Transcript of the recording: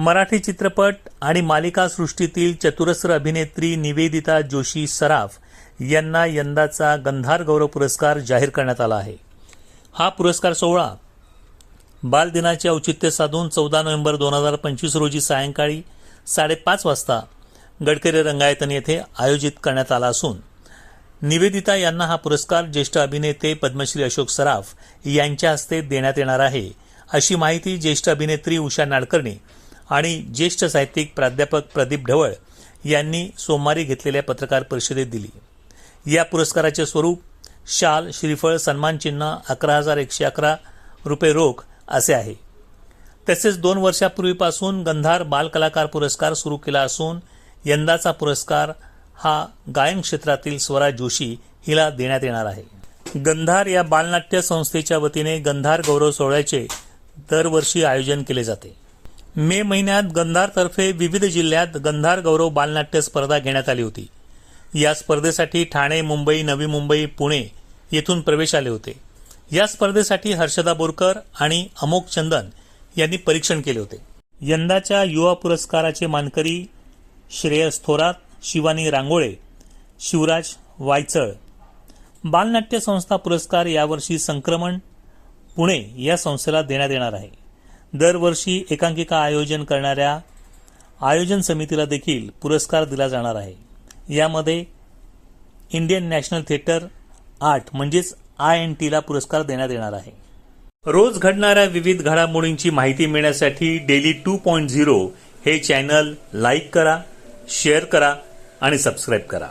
मराठी चित्रपट आणि मालिका सृष्टीतील चतुरस्र अभिनेत्री निवेदिता जोशी सराफ यांना यंदाचा गंधार गौरव पुरस्कार जाहीर करण्यात आला आहे. हा पुरस्कार सोहळा बालदिनाचे औचित्य साधून चौदा नोव्हेंबर दोन हजार पंचवीस रोजी सायंकाळी साडेपाच वाजता गडकरी रंगायतन येथे आयोजित करण्यात आला असून निवेदिता यांना हा पुरस्कार ज्येष्ठ अभिनेते पद्मश्री अशोक सराफ यांच्या हस्ते देण्यात येणार आहे. अशी माहिती ज्येष्ठ अभिनेत्री उषा नाडकर्णी आणि ज्येष्ठ साहित्यिक प्राध्यापक प्रदीप ढवळ यांनी सोमवारी घेतलेल्या पत्रकार परिषदेत दिली. या पुरस्काराचे स्वरूप शाल श्रीफळ सन्मानचिन्ह अकरा हजार एकशे अकरा रुपये रोख असे आहे. तसेच दोन वर्षापूर्वीपासून गंधार बालकलाकार पुरस्कार सुरू केला असून यंदाचा पुरस्कार हा गायन क्षेत्रातील स्वरा जोशी हिला देण्यात येणार आहे. गंधार या बालनाट्य संस्थेच्या वतीने गंधार गौरव सोहळ्याचे दरवर्षी आयोजन केले जाते. मे महिन्यात गंधारतर्फे विविध जिल्ह्यात गंधार गौरव बालनाट्य स्पर्धा घेण्यात आली होती. या स्पर्धेसाठी ठाणे मुंबई नवी मुंबई पुणे येथून प्रवेश आले होते. या स्पर्धेसाठी हर्षदा बोरकर आणि अमोक चंदन यांनी परीक्षण केले होते. यंदाच्या युवा पुरस्काराचे मानकरी श्रेयस थोरात शिवानी रांगोळे शिवराज वायचळ. बालनाट्य संस्था पुरस्कार यावर्षी संक्रमण पुणे या संस्थेला देण्यात येणार आहे. दरवर्षी एकांकिका आयोजन करणाऱ्या आयोजन समितीला देखील पुरस्कार दिला जाणार आहे. यामध्ये इंडियन नॅशनल थिएटर आर्ट म्हणजेच आय एन टीला पुरस्कार देण्यात येणार आहे. रोज घडणाऱ्या विविध घडामोडींची माहिती मिळण्यासाठी डेली टू पॉईंट झिरो हे चॅनल लाईक करा शेअर करा आणि सबस्क्राईब करा.